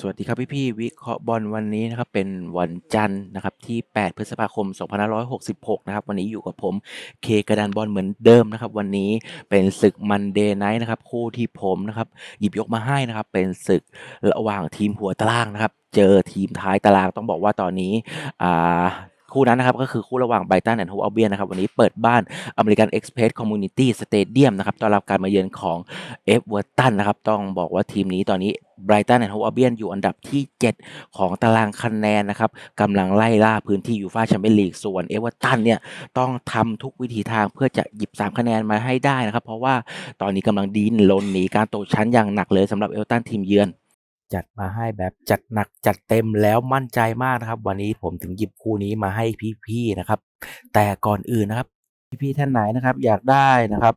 สวัสดีครับพี่พี่วิเคราะห์บอลวันนี้นะครับเป็นวันจันทร์นะครับที่ 8 พฤษภาคม 2566 นะครับวันนี้อยู่กับผมเคกระดานบอลเหมือนเดิมนะครับวันนี้เป็นศึกมันเดย์ไนท์นะครับคู่ที่ผมนะครับหยิบยกมาให้นะครับเป็นศึกระหว่างทีมหัวตารางนะครับเจอทีมท้ายตารางต้องบอกว่าตอนนี้อ่า คู่นั้นนะครับก็คือคู่ระหว่างไบตันแอนด์โฮอัลเบียนนะครับวันนี้เปิดบ้านอเมริกันเอ็กซ์เพรสคอมมูนิตี้สเตเดียมนะครับต้อนรับการมาเยือนของเอฟเวอร์ตันนะครับต้องบอกว่าทีมนี้ตอนนี้ไบรตันแอนด์โฮอัลเบียนอยู่อันดับที่ 7 ของตารางคะแนนนะครับกำลังไล่ล่าพื้นที่ยูฟ่าแชมเปี้ยนลีกส่วนเอเวอร์ตันเนี่ยต้องทำทุกวิถีทางเพื่อจะหยิบ 3 คะแนนมาให้ได้นะครับเพราะว่าตอนนี้กำลังดิ้นรนหนีการตกชั้นอย่างหนักเลยสำหรับเอเวอร์ตันทีมเยือน จัดมาให้แบบจัดหนักจัดเต็มแล้วมั่นใจมากนะครับ วันนี้ผมถึงหยิบคู่นี้มาให้พี่ๆนะครับ แต่ก่อนอื่นนะครับ พี่ๆท่านไหนนะครับ อยากได้นะครับ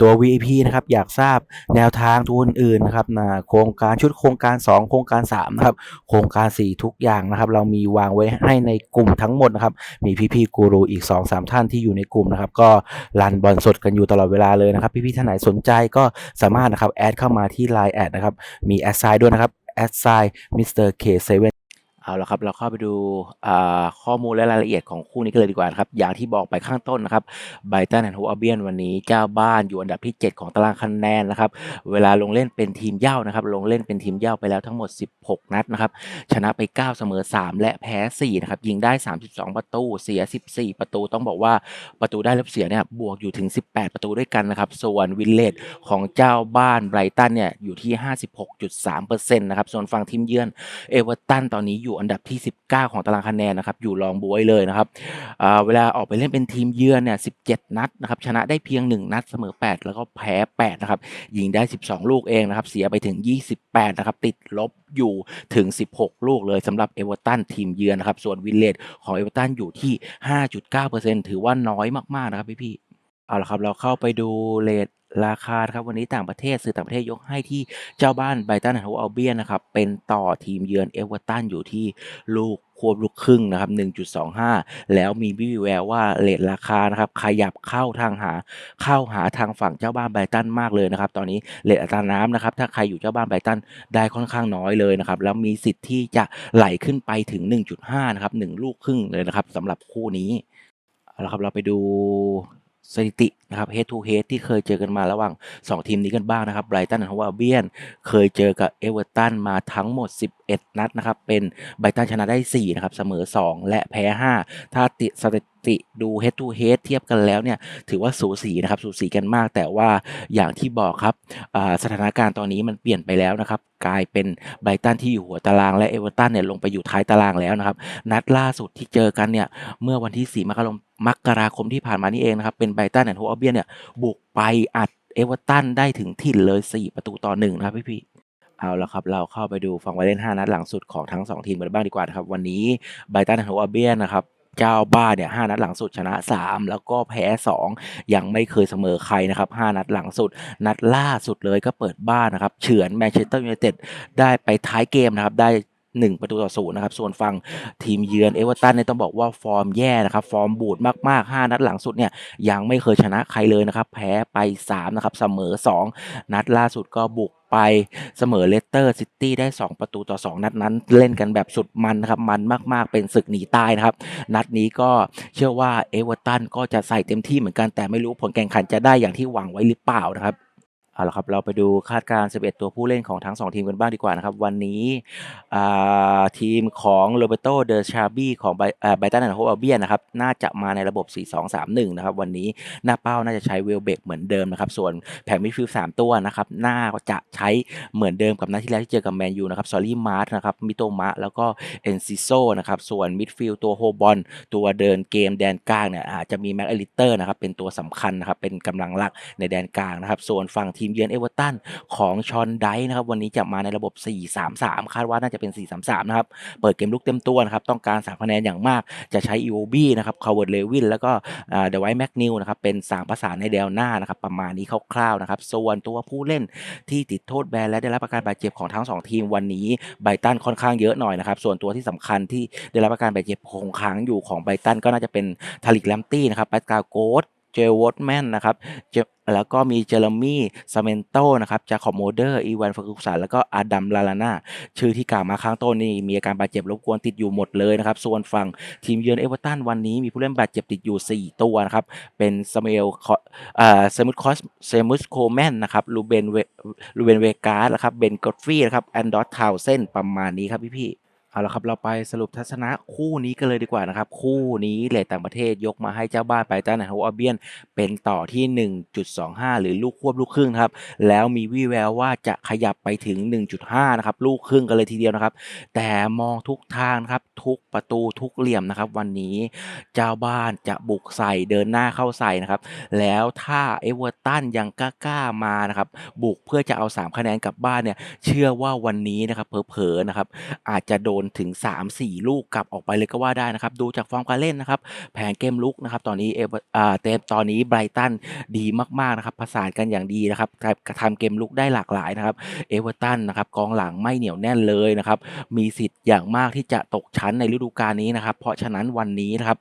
ตัว VIP นะครับอยากทราบแนวทางทุนอื่นนะครับนะโครงการชุดโครงการ 2 โครงการ3นะครับโครงการ 4 ทุกอย่างนะครับ เรามีวางไว้ให้ในกลุ่มทั้งหมดนะครับ มีพี่ๆกูรูอีก 2-3 ท่านที่อยู่ในกลุ่มนะครับ ก็รันบอลสดกันอยู่ตลอดเวลาเลยนะครับพี่ๆท่านไหนสนใจก็สามารถนะครับแอดเข้ามาที่ Line แอดนะครับมีแอดไซด์ด้วยนะครับแอดไซด์มิสเตอร์เคเซเว่น เอาละครับเราเข้าไปดูข้อมูลและรายละเอียดของคู่นี้กันเลยดีกว่านะครับ อย่างที่บอกไปข้างต้นนะครับไบตันแอนด์โฮอัลเบียนวันนี้เจ้าบ้านอยู่อันดับที่ 7 ของตารางคะแนนนะครับ เวลาลงเล่นเป็นทีมเย่านะครับ ลงเล่นเป็นทีมเย่าไปแล้วทั้งหมด 16 นัดนะครับ ชนะไป 9 เสมอ 3 และแพ้ 4 นะครับ ยิงได้ 32 ประตู เสีย 14 ประตู ต้องบอกว่าประตูได้รับเสียเนี่ยบวกอยู่ถึง 18 ประตูด้วยกันนะครับ ส่วนวินเลดของเจ้าบ้านไบรตันเนี่ยอยู่ที่ 56.3%นะครับ ส่วนฝั่งทีมเยือนเอเวอร์ตันตอนนี้อยู่อันดับที่ 19 ของตารางคะแนนนะครับ อยู่รองบวยเลยนะครับเวลาออกไปเล่นเป็นทีมเยือนเนี่ย 17 นัดนะครับ ชนะได้เพียง 1 นัดเสมอ 8 แล้วก็แพ้ 8 นะครับ ยิงได้ 12 ลูกเองนะครับ เสียไปถึง 28 นะครับ ติดลบอยู่ถึง 16 ลูกเลยสำหรับเอเวอร์ตันทีมเยือนนะครับ ส่วนวินเลดของเอเวอร์ตันอยู่ที่ 5.9%ถือว่าน้อยมากๆนะครับพี่ๆเอาละครับ เราเข้าไปดูเลท ราคาครับวันนี้ต่างประเทศสื่อต่างประเทศยกให้ที่เจ้าบ้านไบรตันแอนด์โฮอัลเบียนนะครับเป็นต่อทีมเยือนเอเวอร์ตันอยู่ที่ลูกควบลูกครึ่งนะครับ 1.25 แล้วมีวิวแววว่าเลทราคานะครับขยับเข้าทางหาเข้าหาทางฝั่งเจ้าบ้านไบรตันมากเลยนะครับ ตอนนี้เลทอัตราน้ำนะครับ ถ้าใครอยู่เจ้าบ้านไบรตันได้ค่อนข้างน้อยเลยนะครับ แล้วมีสิทธิ์ที่จะไหลขึ้นไปถึง 1.5 นะครับ 1 ลูกครึ่งเลยนะครับสำหรับคู่นี้เอาละครับเราไปดู สถิตินะครับ head to head ที่เคยเจอกันมาระหว่าง 2 ทีมนี้กันบ้างนะครับไบรตันกับฮาวาเบียนเคยเจอกับเอเวอร์ตันมาทั้งหมด 11 นัดนะครับ เป็นไบรตันชนะได้ 4 นะครับ เสมอ 2 และแพ้ 5 ถ้าติสถิ ติดู head to head เทียบกันแล้วเนี่ยถือว่าสูสีนะครับสูสีกันมาก แต่ว่าอย่างที่บอกครับสถานการณ์ตอนนี้มันเปลี่ยนไปแล้วนะครับกลายเป็นไบตันที่อยู่หัวตารางและเอเวอร์ตันเนี่ยลงไปอยู่ท้ายตารางแล้วนะครับ นัดล่าสุดที่เจอกันเนี่ยเมื่อวันที่ 4 มกราคมมกราคมที่ผ่านมานี่เองนะครับ เป็นไบตันแอนด์โฮอเบียนเนี่ยบุกไปอัดเอเวอร์ตันได้ถึงถิ่นเลย 4 ประตูต่อ1นะครับพี่พี่ๆเอาละครับ เราเข้าไปดูฝั่งไวเล่น 5 นัดหลังสุดของทั้ง 2 ทีมกันบ้างดีกว่านะครับ วันนี้ไบตันแอนด์โฮอเบียนะครับ เจ้าบ้านเนี่ย5นัดหลังสุดชนะ 3 แล้วก็แพ้ 2 ยังไม่เคยเสมอใครนะครับ5นัดหลังสุด นัดล่าสุดเลยก็เปิดบ้านนะครับเฉือนแมนเชสเตอร์ยูไนเต็ดได้ไปท้ายเกมนะครับได้1ประตูต่อศูนย์นะครับ ส่วนฝั่งทีมเยือนเอเวอร์ตันเนี่ยต้องบอกว่าฟอร์มแย่นะครับ ฟอร์มบูดมากๆ 5 นัดหลังสุดเนี่ย ยังไม่เคยชนะใครเลยนะครับ แพ้ไป 3 นะครับ เสมอ 2 นัดล่าสุดก็บุก ไปเสมอเลสเตอร์ซิตี้ได้ 2 ประตูต่อ 2 นัดนั้น เล่นกันแบบสุดมันนะครับมันมากๆเป็นศึกหนีตายนะครับ นัดนี้ก็เชื่อว่าเอเวอร์ตันก็จะใส่เต็มที่เหมือนกันแต่ไม่รู้ผลแข่งขันจะได้อย่างที่หวังไว้หรือเปล่านะครับ เอาละครับเราไปดูคาดการณ์ 11 ตัวผู้เล่นของทั้ง 2 ทีมกันบ้างดีกว่านะครับ วันนี้ทีมของโรเบโตเดอชาบีของไบตันแอนด์โฮอัลเบียนนะครับ น่าจะมาในระบบ 4-2-3-1 นะครับ วันนี้หน้าเป้าน่าจะใช้เวลเบกเหมือนเดิมนะครับ ส่วนแผงมิดฟิลด์3ตัวนะครับน่าจะใช้เหมือนเดิมกับนัดที่แล้วที่เจอกับแมนยูนะครับซอรี่มาร์ทนะครับมิโตมะแล้วก็เอนซิโซนะครับส่วนมิดฟิลด์ตัวโฮบอลตัวเดินเกมแดนกลางเนี่ยอาจจะมีแม็กอลิเตอร์นะครับเป็นตัวสำคัญนะครับเป็นกำลังหลักในแดนกลางนะครับส่วนฝั่งทีมเยือนเอเวอร์ตันของชอนไดนะครับวันนี้จะมาในระบบ 4-3-3 คาดว่าน่าจะเป็น 4-3-3 นะครับ เปิดเกมลุกเต็มตัวนะครับ ต้องการ3คะแนนอย่างมาก จะใช้อีโอบีนะครับคาร์เวิร์ดเลวินแล้วก็เดวท์แม็กนิวนะครับ เป็น 3 ประสานในแนวหน้านะครับ ประมาณนี้คร่าวๆนะครับ ส่วนตัวผู้เล่นที่ติดโทษแบนและได้รับอาการบาดเจ็บของทั้ง 2 ทีมวันนี้ไบรตันค่อนข้างเยอะหน่อยนะครับ ส่วนตัวที่สำคัญที่ได้รับอาการบาดเจ็บคงค้างอยู่ของไบรตันก็น่าจะเป็นทาริกแลมตี้นะครับแปตกาโกส เจวอตแมนนะครับแล้วก็มีเจอร์มี่ซาเมนโตนะครับจาคอบโมเดอร์ อีวานฟากุสันแล้วก็อาดัม ลาลาน่า ชื่อที่กล่าวมาข้างต้นนี่มีอาการบาดเจ็บรบกวนติดอยู่หมดเลยนะครับ ส่วนฝั่งทีมเยือนเอเวอร์ตันวันนี้มีผู้เล่นบาดเจ็บติดอยู่ 4 ตัวนะครับ เป็นซามูเอลอ่าเซมุสคอสเซมุสโคแมนนะครับลูเบนเวลูเบนเวกาสนะครับ เบนกอตฟรีนะครับแอนดอสทาวเซนประมาณนี้ครับพี่ๆ เอาละครับเราไปสรุปทัศนะคู่นี้กันเลยดีกว่านะครับ คู่นี้เลทต่างประเทศยกมาให้เจ้าบ้านไปต้านในฮัวเบียน เป็นต่อที่ 1.25 หรือลูกควบลูกครึ่งครับแล้วมีวี่แววว่าจะขยับไปถึง 1.5 นะครับลูกครึ่งกันเลยทีเดียวนะครับ แต่มองทุกทางครับทุกประตูทุกเหลี่ยมนะครับ วันนี้เจ้าบ้านจะบุกใส่เดินหน้าเข้าใส่นะครับแล้วถ้าเอเวอร์ตันยังกล้าๆมานะครับบุกเพื่อจะเอา 3 คะแนนกลับบ้านเนี่ยเชื่อว่าวันนี้นะครับเผลอๆนะครับอาจจะโดนถึง 3-4 ลูกกลับออกไปเลยก็ว่าได้นะครับ ดูจากฟอร์มการเล่นนะครับ แผนเกมลุกนะครับตอนนี้เอเวอร์อ่าเตมตอนนี้ไบรตันดีมากๆนะครับ ประสานกันอย่างดีนะครับทำเกมลุกได้หลากหลายนะครับเอเวอร์ตันนะครับกองหลังไม่เหนียวแน่นเลยนะครับ มีสิทธิ์อย่างมากที่จะตกชั้นในฤดูกาลนี้นะครับ เพราะฉะนั้นวันนี้นะครับ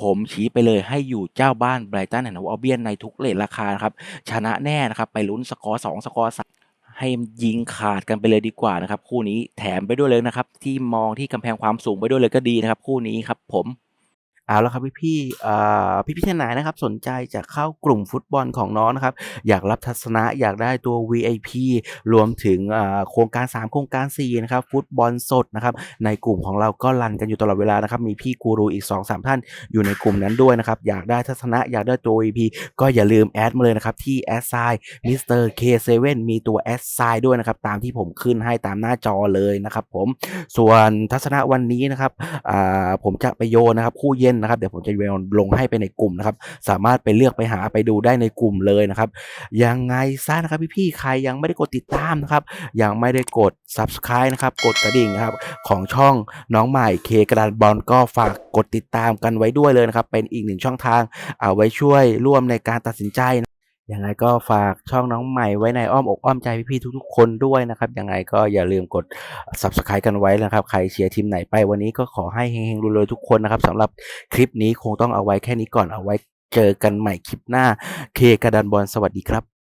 ผมชี้ไปเลยให้อยู่เจ้าบ้านไบรตันแอนด์อัลเบียนในทุกเลทราคาครับชนะแน่นะครับ ไปลุ้นสกอร์2สกอร์3 ให้ยิงขาดกันไปเลยดีกว่านะครับ คู่นี้แถมไปด้วยเลยนะครับ ที่มองที่กำแพงความสูงไปด้วยเลยก็ดีนะครับ คู่นี้ครับผม เอาละครับพี่พี่พี่พี่ท่านไหนนะครับ สนใจจะเข้ากลุ่มฟุตบอลของน้องนะครับ อยากรับทัศนะอยากได้ตัว VIP รวมถึงโครงการ 3 โครงการ4นะครับฟุตบอลสดนะครับในกลุ่มของเราก็รันกันอยู่ตลอดเวลานะครับมีพี่กูรูอีก 2-3 ท่านอยู่ในกลุ่มนั้นด้วยนะครับอยากได้ทัศนะอยากได้ตัว VIP ก็อย่าลืมแอดมาเลยนะครับที่แอดไซน์มิสเตอร์ K7 มีตัวแอดไซน์ด้วยนะครับตามที่ผมขึ้นให้ตามหน้าจอเลยนะครับผมส่วนทัศนะวันนี้นะครับผมจะไปโยนนะครับคู่เย็นนะครับเดี๋ยวผมจะโยนลงให้ไปในกลุ่มนะครับสามารถไปเลือกไปหาไปดูได้ในกลุ่มเลยนะครับยังไงซะนะครับพี่ๆใครยังไม่ได้กดติดตามนะครับยังไม่ได้กด subscribe นะครับกดกระดิ่งนะครับของช่องน้องใหม่เคกระดานบอลก็ฝากกดติดตามกันไว้ด้วยเลยนะครับเป็นอีกหนึ่งช่องทางเอาไว้ช่วยร่วมในการตัดสินใจนะ ยังไงก็ฝากช่องน้องใหม่ไว้ในอ้อมอกอ้อมใจพี่ๆทุก ๆ คนด้วยนะครับ ยังไงก็อย่าลืมกด subscribe กันไว้นะครับ ใครเชียร์ทีมไหนไปวันนี้ก็ขอให้เฮงๆรวยๆทุกคนนะครับสำหรับคลิปนี้คงต้องเอาไว้แค่นี้ก่อนเอาไว้เจอกันใหม่คลิปหน้าเคกระดานบอลสวัสดีครับ